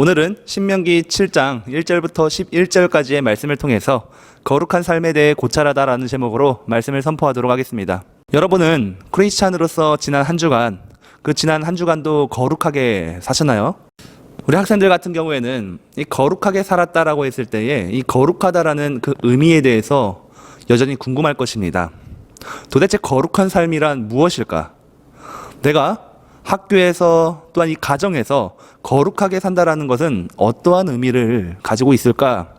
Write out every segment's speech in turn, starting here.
오늘은 신명기 7장 1절부터 11절까지의 말씀을 통해서 거룩한 삶에 대해 고찰하다라는 제목으로 말씀을 선포하도록 하겠습니다. 여러분은 크리스찬으로서 지난 한 주간 그 지난 한 주간도 거룩하게 사셨나요? 우리 학생들 같은 경우에는 이 거룩하게 살았다라고 했을 때에 이 거룩하다라는 그 의미에 대해서 여전히 궁금할 것입니다. 도대체 거룩한 삶이란 무엇일까? 내가 학교에서 또한 이 가정에서 거룩하게 산다라는 것은 어떠한 의미를 가지고 있을까?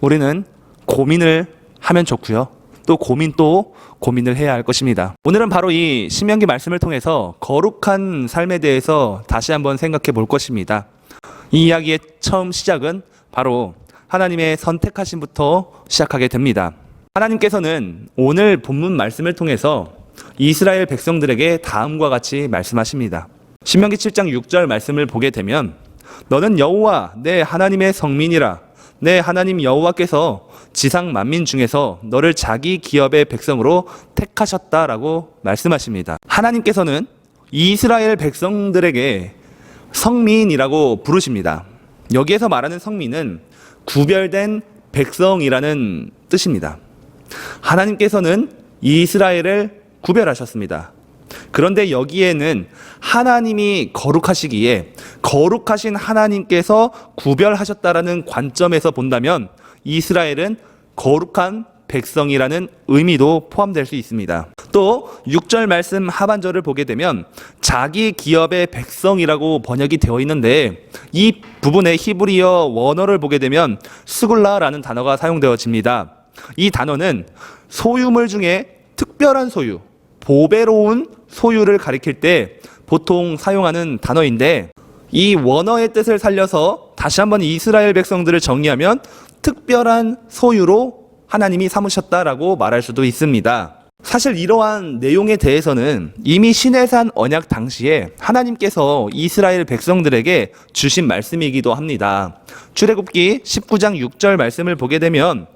우리는 고민을 하면 좋고요. 또 고민 또 고민을 해야 할 것입니다. 오늘은 바로 이 신명기 말씀을 통해서 거룩한 삶에 대해서 다시 한번 생각해 볼 것입니다. 이 이야기의 처음 시작은 바로 하나님의 선택하심부터 시작하게 됩니다. 하나님께서는 오늘 본문 말씀을 통해서 이스라엘 백성들에게 다음과 같이 말씀하십니다. 신명기 7장 6절 말씀을 보게 되면 너는 여호와 내 하나님의 성민이라 내 하나님 여호와께서 지상 만민 중에서 너를 자기 기업의 백성으로 택하셨다라고 말씀하십니다. 하나님께서는 이스라엘 백성들에게 성민이라고 부르십니다. 여기에서 말하는 성민은 구별된 백성이라는 뜻입니다. 하나님께서는 이스라엘을 구별하셨습니다. 그런데 여기에는 하나님이 거룩하시기에 거룩하신 하나님께서 구별하셨다라는 관점에서 본다면 이스라엘은 거룩한 백성이라는 의미도 포함될 수 있습니다. 또 6절 말씀 하반절을 보게 되면 자기 기업의 백성이라고 번역이 되어 있는데 이 부분의 히브리어 원어를 보게 되면 스굴라라는 단어가 사용되어집니다. 이 단어는 소유물 중에 특별한 소유, 보배로운 소유를 가리킬 때 보통 사용하는 단어인데 이 원어의 뜻을 살려서 다시 한번 이스라엘 백성들을 정리하면 특별한 소유로 하나님이 삼으셨다라고 말할 수도 있습니다. 사실 이러한 내용에 대해서는 이미 시내산 언약 당시에 하나님께서 이스라엘 백성들에게 주신 말씀이기도 합니다. 출애굽기 19장 6절 말씀을 보게 되면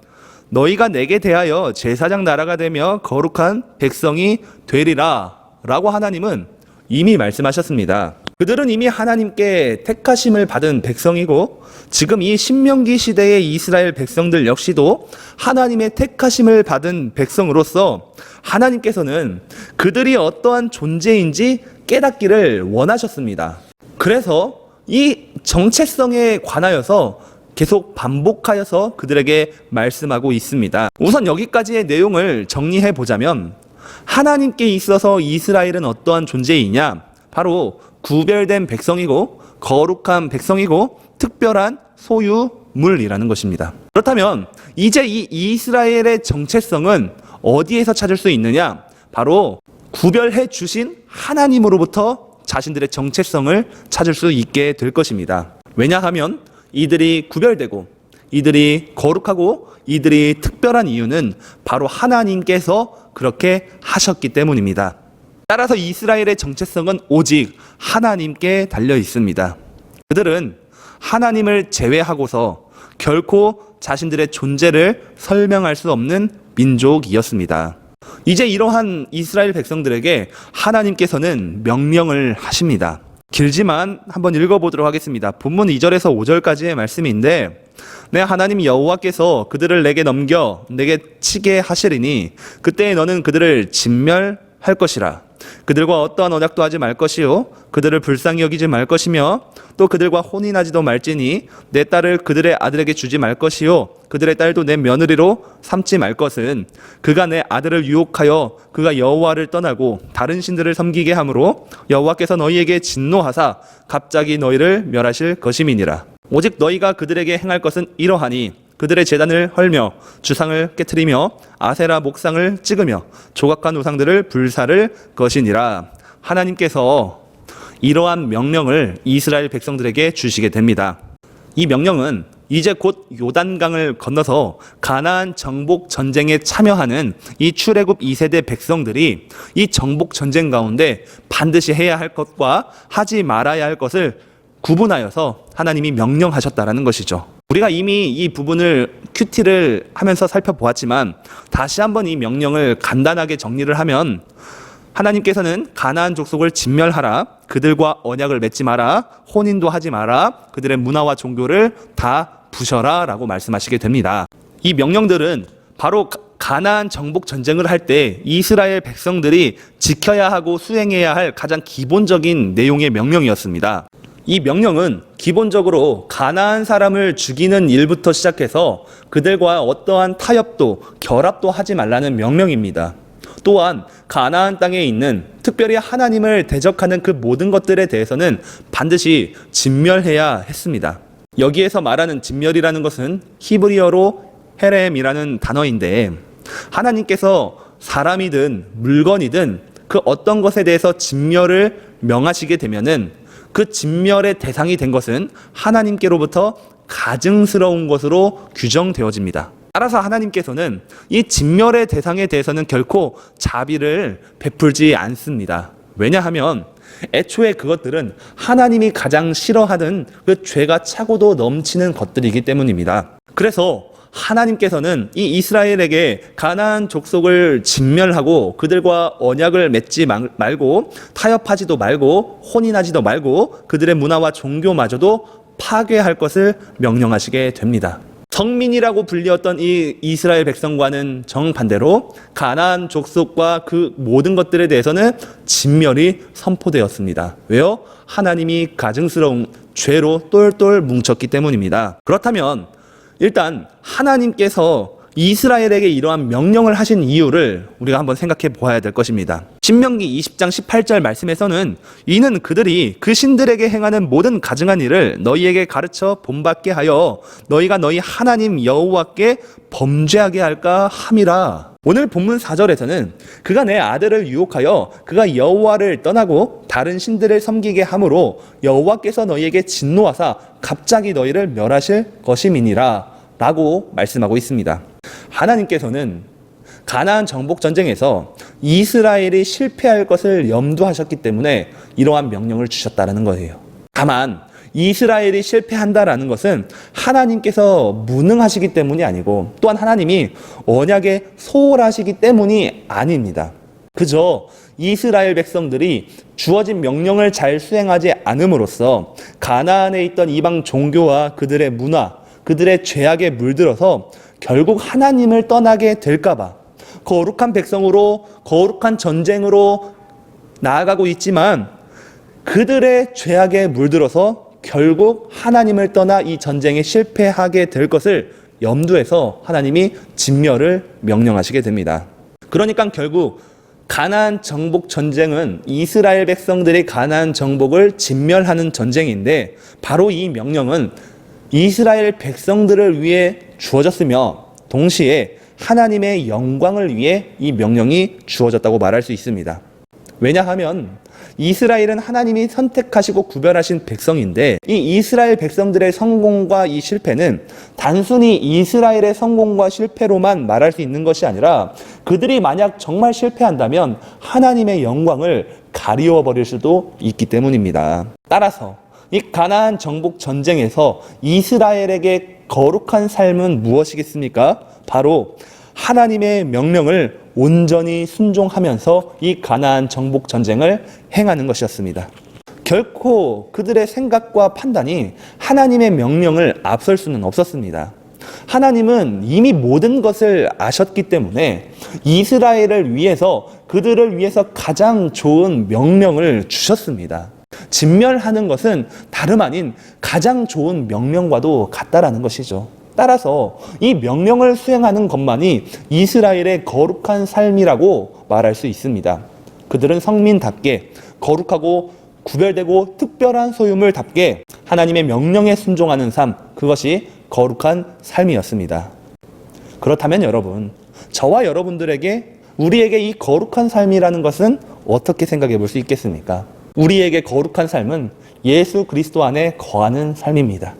너희가 내게 대하여 제사장 나라가 되며 거룩한 백성이 되리라 라고 하나님은 이미 말씀하셨습니다. 그들은 이미 하나님께 택하심을 받은 백성이고 지금 이 신명기 시대의 이스라엘 백성들 역시도 하나님의 택하심을 받은 백성으로서 하나님께서는 그들이 어떠한 존재인지 깨닫기를 원하셨습니다. 그래서 이 정체성에 관하여서 계속 반복하여서 그들에게 말씀하고 있습니다. 우선 여기까지의 내용을 정리해 보자면 하나님께 있어서 이스라엘은 어떠한 존재이냐? 바로 구별된 백성이고 거룩한 백성이고 특별한 소유물이라는 것입니다. 그렇다면 이제 이 이스라엘의 정체성은 어디에서 찾을 수 있느냐? 바로 구별해 주신 하나님으로부터 자신들의 정체성을 찾을 수 있게 될 것입니다. 왜냐하면 이들이 구별되고 이들이 거룩하고 이들이 특별한 이유는 바로 하나님께서 그렇게 하셨기 때문입니다. 따라서 이스라엘의 정체성은 오직 하나님께 달려 있습니다. 그들은 하나님을 제외하고서 결코 자신들의 존재를 설명할 수 없는 민족이었습니다. 이제 이러한 이스라엘 백성들에게 하나님께서는 명령을 하십니다. 길지만 한번 읽어보도록 하겠습니다. 본문 2절에서 5절까지의 말씀인데, 내 하나님 여호와께서 그들을 내게 넘겨 내게 치게 하시리니 그때에 너는 그들을 진멸할 것이라. 그들과 어떠한 언약도 하지 말 것이요. 그들을 불쌍히 여기지 말 것이며 또 그들과 혼인하지도 말지니 내 딸을 그들의 아들에게 주지 말 것이요. 그들의 딸도 내 며느리로 삼지 말 것은 그가 내 아들을 유혹하여 그가 여호와를 떠나고 다른 신들을 섬기게 하므로 여호와께서 너희에게 진노하사 갑자기 너희를 멸하실 것임이니라. 오직 너희가 그들에게 행할 것은 이러하니 그들의 재단을 헐며 주상을 깨뜨리며 아세라 목상을 찍으며 조각한 우상들을 불사를 것이니라 하나님께서 이러한 명령을 이스라엘 백성들에게 주시게 됩니다. 이 명령은 이제 곧 요단강을 건너서 가나안 정복 전쟁에 참여하는 이 출애굽 2세대 백성들이 이 정복 전쟁 가운데 반드시 해야 할 것과 하지 말아야 할 것을 구분하여서 하나님이 명령하셨다라는 것이죠. 우리가 이미 이 부분을 큐티를 하면서 살펴보았지만 다시 한번 이 명령을 간단하게 정리를 하면 하나님께서는 가나안 족속을 진멸하라 그들과 언약을 맺지 마라. 혼인도 하지 마라. 그들의 문화와 종교를 다 부셔라. 라고 말씀하시게 됩니다. 이 명령들은 바로 가- 가나안 정복 전쟁을 할 때 이스라엘 백성들이 지켜야 하고 수행해야 할 가장 기본적인 내용의 명령이었습니다. 이 명령은 기본적으로 가나안 사람을 죽이는 일부터 시작해서 그들과 어떠한 타협도 결합도 하지 말라는 명령입니다. 또한 가나안 땅에 있는 특별히 하나님을 대적하는 그 모든 것들에 대해서는 반드시 진멸해야 했습니다. 여기에서 말하는 진멸이라는 것은 히브리어로 헤렘이라는 단어인데 하나님께서 사람이든 물건이든 그 어떤 것에 대해서 진멸을 명하시게 되면은 그 진멸의 대상이 된 것은 하나님께로부터 가증스러운 것으로 규정되어집니다. 따라서 하나님께서는 이 진멸의 대상에 대해서는 결코 자비를 베풀지 않습니다. 왜냐하면 애초에 그것들은 하나님이 가장 싫어하는 그 죄가 차고도 넘치는 것들이기 때문입니다. 그래서 하나님께서는 이 이스라엘에게 가나안 족속을 진멸하고 그들과 언약을 맺지 말- 말고 타협하지도 말고 혼인하지도 말고 그들의 문화와 종교마저도 파괴할 것을 명령하시게 됩니다. 성민이라고 불리었던 이 이스라엘 백성과는 정반대로 가나안 족속과 그 모든 것들에 대해서는 진멸이 선포되었습니다. 왜요? 하나님이 가증스러운 죄로 똘똘 뭉쳤기 때문입니다. 그렇다면 일단 하나님께서 이스라엘에게 이러한 명령을 하신 이유를 우리가 한번 생각해 보아야 될 것입니다. 신명기 20장 18절 말씀에서는 이는 그들이 그 신들에게 행하는 모든 가증한 일을 너희에게 가르쳐 본받게 하여 너희가 너희 하나님 여호와께 범죄하게 할까 함이라. 오늘 본문 4절에서는 그가 내 아들을 유혹하여 그가 여호와를 떠나고 다른 신들을 섬기게 함으로 여호와께서 너희에게 진노하사 갑자기 너희를 멸하실 것임이니라 라고 말씀하고 있습니다. 하나님께서는 가나안 정복 전쟁에서 이스라엘이 실패할 것을 염두하셨기 때문에 이러한 명령을 주셨다는 거예요. 다만 이스라엘이 실패한다라는 것은 하나님께서 무능하시기 때문이 아니고 또한 하나님이 언약에 소홀하시기 때문이 아닙니다. 그저 이스라엘 백성들이 주어진 명령을 잘 수행하지 않음으로써 가나안에 있던 이방 종교와 그들의 문화, 그들의 죄악에 물들어서 결국 하나님을 떠나게 될까봐 거룩한 백성으로 거룩한 전쟁으로 나아가고 있지만 그들의 죄악에 물들어서 결국 하나님을 떠나 이 전쟁에 실패하게 될 것을 염두해서 하나님이 진멸을 명령하시게 됩니다. 그러니까 결국 가나안 정복 전쟁은 이스라엘 백성들이 가나안 정복을 진멸하는 전쟁인데 바로 이 명령은 이스라엘 백성들을 위해 주어졌으며 동시에 하나님의 영광을 위해 이 명령이 주어졌다고 말할 수 있습니다. 왜냐하면 이스라엘은 하나님이 선택하시고 구별하신 백성인데 이 이스라엘 백성들의 성공과 이 실패는 단순히 이스라엘의 성공과 실패로만 말할 수 있는 것이 아니라 그들이 만약 정말 실패한다면 하나님의 영광을 가리워 버릴 수도 있기 때문입니다. 따라서 이 가나안 정복 전쟁에서 이스라엘에게 거룩한 삶은 무엇이겠습니까? 바로 하나님의 명령을 온전히 순종하면서 이 가나안 정복 전쟁을 행하는 것이었습니다. 결코 그들의 생각과 판단이 하나님의 명령을 앞설 수는 없었습니다. 하나님은 이미 모든 것을 아셨기 때문에 이스라엘을 위해서 그들을 위해서 가장 좋은 명령을 주셨습니다. 진멸하는 것은 다름 아닌 가장 좋은 명령과도 같다라는 것이죠. 따라서 이 명령을 수행하는 것만이 이스라엘의 거룩한 삶이라고 말할 수 있습니다. 그들은 성민답게 거룩하고 구별되고 특별한 소유물답게 하나님의 명령에 순종하는 삶, 그것이 거룩한 삶이었습니다. 그렇다면 여러분, 저와 여러분들에게 우리에게 이 거룩한 삶이라는 것은 어떻게 생각해 볼 수 있겠습니까? 우리에게 거룩한 삶은 예수 그리스도 안에 거하는 삶입니다.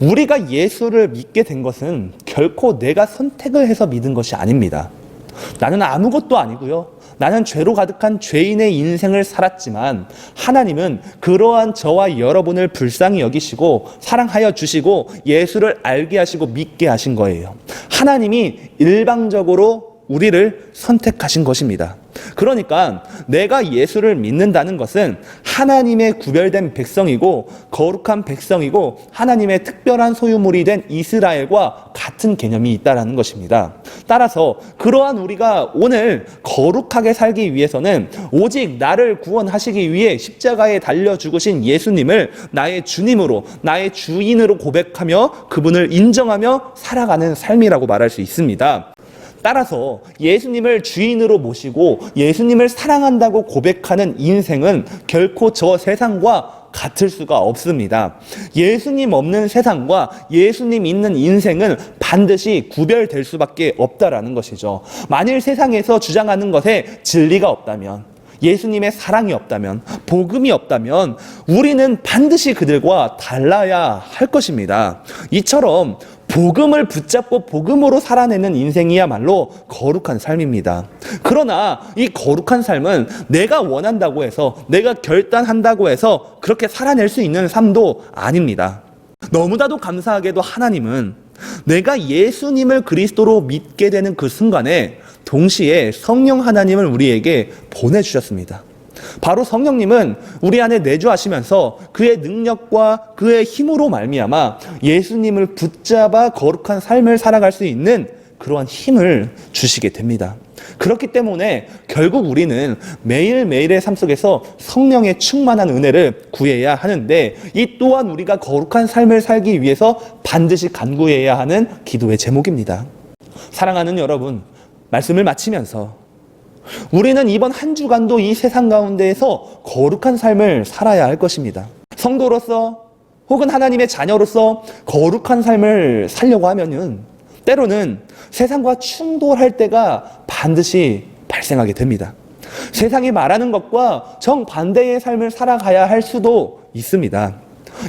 우리가 예수를 믿게 된 것은 결코 내가 선택을 해서 믿은 것이 아닙니다. 나는 아무것도 아니고요. 나는 죄로 가득한 죄인의 인생을 살았지만 하나님은 그러한 저와 여러분을 불쌍히 여기시고 사랑하여 주시고 예수를 알게 하시고 믿게 하신 거예요. 하나님이 일방적으로 우리를 선택하신 것입니다. 그러니까 내가 예수를 믿는다는 것은 하나님의 구별된 백성이고 거룩한 백성이고 하나님의 특별한 소유물이 된 이스라엘과 같은 개념이 있다라는 것입니다. 따라서 그러한 우리가 오늘 거룩하게 살기 위해서는 오직 나를 구원하시기 위해 십자가에 달려 죽으신 예수님을 나의 주님으로 나의 주인으로 고백하며 그분을 인정하며 살아가는 삶이라고 말할 수 있습니다. 따라서 예수님을 주인으로 모시고 예수님을 사랑한다고 고백하는 인생은 결코 저 세상과 같을 수가 없습니다. 예수님 없는 세상과 예수님 있는 인생은 반드시 구별될 수밖에 없다라는 것이죠. 만일 세상에서 주장하는 것에 진리가 없다면 예수님의 사랑이 없다면, 복음이 없다면, 우리는 반드시 그들과 달라야 할 것입니다. 이처럼 복음을 붙잡고 복음으로 살아내는 인생이야말로 거룩한 삶입니다. 그러나 이 거룩한 삶은 내가 원한다고 해서, 내가 결단한다고 해서 그렇게 살아낼 수 있는 삶도 아닙니다. 너무나도 감사하게도 하나님은 내가 예수님을 그리스도로 믿게 되는 그 순간에 동시에 성령 하나님을 우리에게 보내주셨습니다. 바로 성령님은 우리 안에 내주하시면서 그의 능력과 그의 힘으로 말미암아 예수님을 붙잡아 거룩한 삶을 살아갈 수 있는 그러한 힘을 주시게 됩니다. 그렇기 때문에 결국 우리는 매일매일의 삶 속에서 성령의 충만한 은혜를 구해야 하는데 이 또한 우리가 거룩한 삶을 살기 위해서 반드시 간구해야 하는 기도의 제목입니다. 사랑하는 여러분, 말씀을 마치면서 우리는 이번 한 주간도 이 세상 가운데에서 거룩한 삶을 살아야 할 것입니다. 성도로서 혹은 하나님의 자녀로서 거룩한 삶을 살려고 하면은 때로는 세상과 충돌할 때가 반드시 발생하게 됩니다. 세상이 말하는 것과 정반대의 삶을 살아가야 할 수도 있습니다.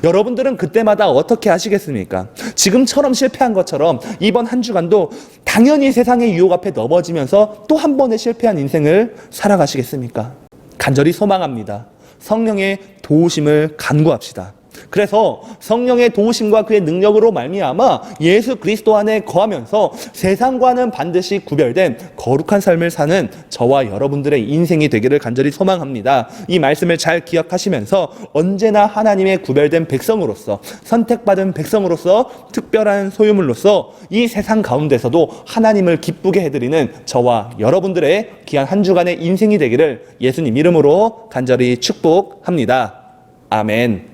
여러분들은 그때마다 어떻게 하시겠습니까? 지금처럼 실패한 것처럼 이번 한 주간도 당연히 세상의 유혹 앞에 넘어지면서 또 한 번의 실패한 인생을 살아가시겠습니까? 간절히 소망합니다. 성령의 도우심을 간구합시다. 그래서 성령의 도우심과 그의 능력으로 말미암아 예수 그리스도 안에 거하면서 세상과는 반드시 구별된 거룩한 삶을 사는 저와 여러분들의 인생이 되기를 간절히 소망합니다. 이 말씀을 잘 기억하시면서 언제나 하나님의 구별된 백성으로서 선택받은 백성으로서 특별한 소유물로서 이 세상 가운데서도 하나님을 기쁘게 해드리는 저와 여러분들의 귀한 한 주간의 인생이 되기를 예수님 이름으로 간절히 축복합니다. 아멘.